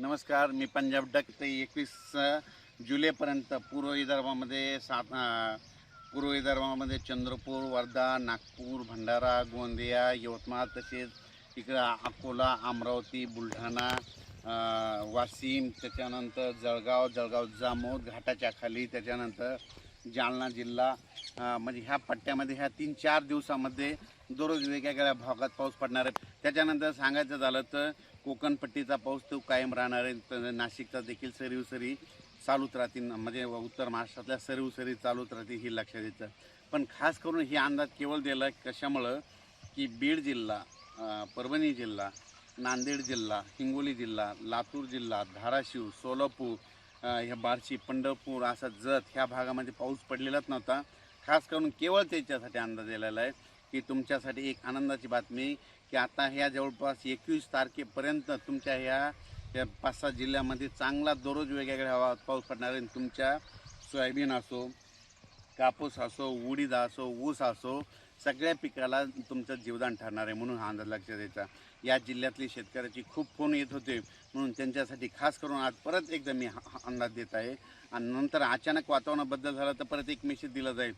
नमस्कार मी पंजाब डक ते एकवीस जुलैपर्यंत पूर्व विदर्भामध्ये सात पूर्व विदर्भामध्ये चंद्रपूर वर्धा नागपूर भंडारा गोंदिया यवतमाळ तसेच इकडं अकोला अमरावती बुलढाणा वाशिम त्याच्यानंतर जळगाव जळगाव जामोद घाटाच्या खाली त्याच्यानंतर जालना जिल्हा म्हणजे ह्या पट्ट्यामध्ये ह्या तीन चार दिवसामध्ये दररोज वेगवेगळ्या भागात पाऊस पडणार आहे. त्याच्यानंतर सांगायचं झालं तर कोकणपट्टीचा पाऊस तो कायम राहणार आहे. तर नाशिकचा देखील सरीवसरी चालूच राहतील. म्हणजे उत्तर महाराष्ट्रातल्या सरीवसरी चालूच राहतील हे लक्षात येतं. पण खास करून हे अंदाज केवळ दिला कशामुळं? की बीड जिल्हा परभणी जिल्हा नांदेड जिल्हा हिंगोली जिल्हा लातूर जिल्हा धाराशिव सोलापूर ह्या बार्शी पंढरपूर असा जत ह्या भागामध्ये पाऊस पडलेलाच नव्हता. खास करून केवळ त्याच्यासाठी अंदाज दिलेला आहे की तुमच्यासाठी एक आनंदाची बातमी की आता ह्या जवळपास एकवीस तारखेपर्यंत तुमच्या ह्या या पाच सात जिल्ह्यामध्ये चांगला दररोज वेगवेगळ्या हवा पाऊस पडणार आहे तुमच्या सोयाबीन असो कापूस असो उडीद असो ऊस असो सगळ्या पिकाला तुमचं जीवदान ठरणार आहे म्हणून हा अंदाज लक्षात द्यायचा या जिल्ह्यातली शेतकऱ्याची खूप फोन येत होते म्हणून त्यांच्यासाठी खास करून आज परत एकदा मी हा अंदाज देत आहे. आणि नंतर अचानक वातावरण बदल झाला तर परत एक मेसेज दिला जाईल.